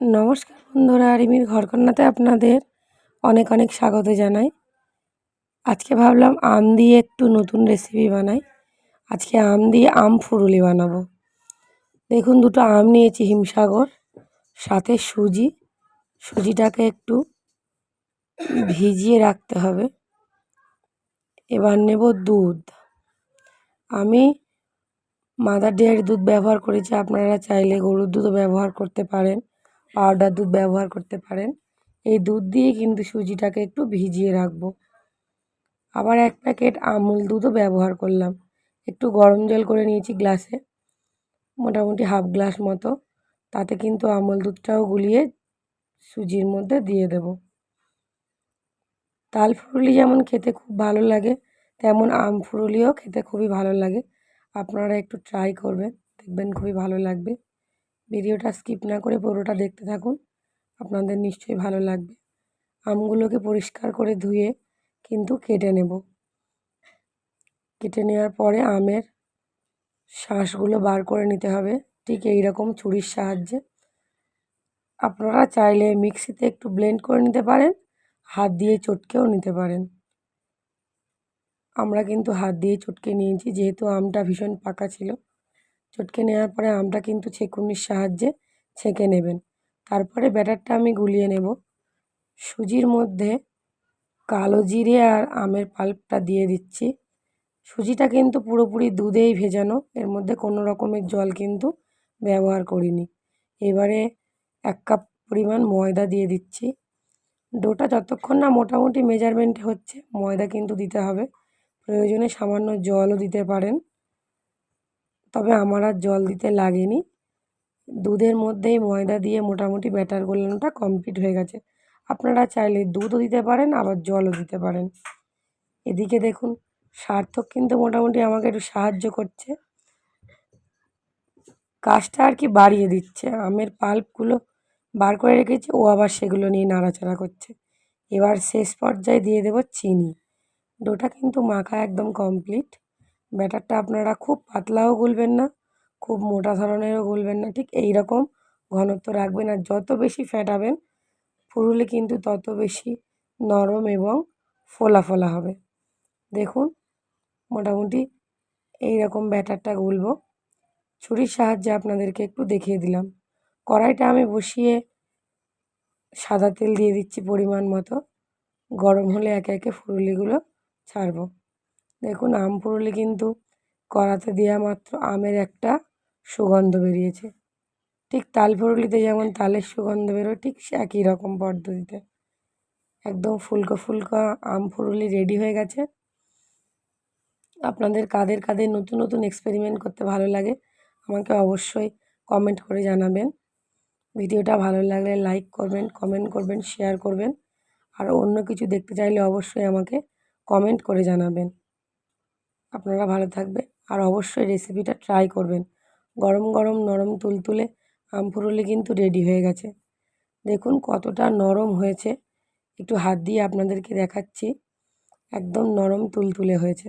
নমস্কার বন্ধুরা, রিমির ঘরকন্নাতে আপনাদের অনেক অনেক স্বাগত জানাই। আজকে ভাবলাম আম দিয়ে একটু নতুন রেসিপি বানাই। আজকে আম দিয়ে আম ফুরুলি বানাবো। দেখুন, দুটো আম নিয়েছি হিমসাগর, সাথে সুজি। সুজিটাকে একটু ভিজিয়ে রাখতে হবে। এবার নেব দুধ। আমি মাদার ডেয়ারি দুধ ব্যবহার করেছি, আপনারা চাইলে গরুর দুধও ব্যবহার করতে পারেন। পাউডার দুধ ব্যবহার করতে পারেন। এই দুধ দিয়ে কিন্তু সুজিটাকে একটু ভিজিয়ে রাখব। আবার এক প্যাকেট আমুল দুধও ব্যবহার করলাম। একটু গরম জল করে নিয়েছি গ্লাসে, মোটামুটি হাফ গ্লাস মতো। তাতে কিন্তু আমুল দুধটাও গুলিয়ে সুজির মধ্যে দিয়ে দেব। তাল ফুরুলি যেমন খেতে খুব ভালো লাগে, তেমন আম ফুরুলিও খেতে খুবই ভালো লাগে। আপনারা একটু ট্রাই করবেন, দেখবেন খুবই ভালো লাগবে। ভিডিওটা স্কিপ না করে পুরোটা দেখতে থাকুন। আপনাদের নিশ্চয়ই ভালো লাগবে। আমগুলোকে পরিষ্কার করে ধুয়ে কিন্তু কেটে নেব। কেটে নেওয়ার পরে আমের শাঁসগুলো বার করে নিতে হবে। ঠিক এই রকম ছুরির সাহায্যে। আপনারা চাইলে মিক্সিতে একটু ব্লেন্ড করে নিতে পারেন, হাত দিয়ে চটকেও নিতে পারেন। আমরা কিন্তু হাত দিয়ে চটকে নিয়েছি, যেহেতু আমটা ভীষণ পাকা ছিল। চটকে নেওয়ার পরে আমটা কিন্তু ছেঁকুনির সাহায্যে ছেঁকে নেবেন। তারপরে ব্যাটারটা আমি গুলিয়ে নেব। সুজির মধ্যে কালো জিরে আর আমের পাল্পটা দিয়ে দিচ্ছি। সুজিটা কিন্তু পুরোপুরি দুধেই ভেজানো, এর মধ্যে কোনো রকমের জল কিন্তু ব্যবহার করিনি। এবারে এক কাপ পরিমাণ ময়দা দিয়ে দিচ্ছি। ডোটা যতক্ষণ না মোটামুটি মেজারমেন্টে হচ্ছে, ময়দা কিন্তু দিতে হবে। প্রয়োজনে সামান্য জলও দিতে পারেন। তবে আমার আর জল দিতে লাগেনি। দুধের মধ্যেই ময়দা দিয়ে মোটামুটি ব্যাটার গোলানোটা কমপ্লিট হয়ে গেছে। আপনারা চাইলে দুধও দিতে পারেন, আবার জলও দিতে পারেন। এদিকে দেখুন, সার্থক কিন্তু মোটামুটি আমাকে একটু সাহায্য করছে। কাজটা আর কি বাড়িয়ে দিচ্ছে। আমের পাল্পগুলো বার করে রেখেছি, ও আবার সেগুলো নিয়ে নাড়াচাড়া করছে। এবার শেষ পর্যায়ে দিয়ে দেবো চিনি। ডোটা কিন্তু মাখা একদম কমপ্লিট ব্যাটারটা আপনারা খুব পাতলাও গুলবেন না, খুব মোটা ধরনেরও গুলবেন না, ঠিক এই রকম ঘনত্ব রাখবেন আর যত বেশি ফ্যাটাবেন ফুরুলে কিন্তু তত বেশি নরম এবং ফোলা ফোলা হবে। দেখুন, মোটামুটি এই রকম ব্যাটারটা গুলবো। ছুরির সাহায্যে আপনাদেরকে একটু দেখিয়ে দিলাম। কড়াইটা আমি বসিয়ে সাদা তেল দিয়ে দিচ্ছি পরিমাণ মতো। গরম হলে একে একে ফুরুলিগুলো ছাড়বো। দেখুন, আম ফুরুলি কিন্তু কড়াতে দেওয়া মাত্র আমের একটা সুগন্ধ বেরিয়েছে। ঠিক তাল ফুরুলিতে যেমন তালের সুগন্ধ বেরোয়, ঠিক সে একই রকম পদ্ধতিতে। একদম ফুলকো ফুলকো আম ফুরুলি রেডি হয়ে গেছে। আপনাদের কাদের কাদের নতুন নতুন এক্সপেরিমেন্ট করতে ভালো লাগে, আমাকে অবশ্যই কমেন্ট করে জানাবেন। ভিডিওটা ভালো লাগলে লাইক করবেন কমেন্ট করবেন শেয়ার করবেন। আর অন্য কিছু দেখতে চাইলে অবশ্যই আমাকে কমেন্ট করে জানাবেন। আপনারা ভালো থাকবেন আর অবশ্যই রেসিপিটা ট্রাই করবেন। গরম গরম নরম তুলতুলে আমপুরলি কিন্তু রেডি হয়ে গেছে। দেখুন কতটা নরম হয়েছে। একটু হাত দিয়ে আপনাদেরকে দেখাচ্ছি। একদম নরম তুলতুলে হয়েছে।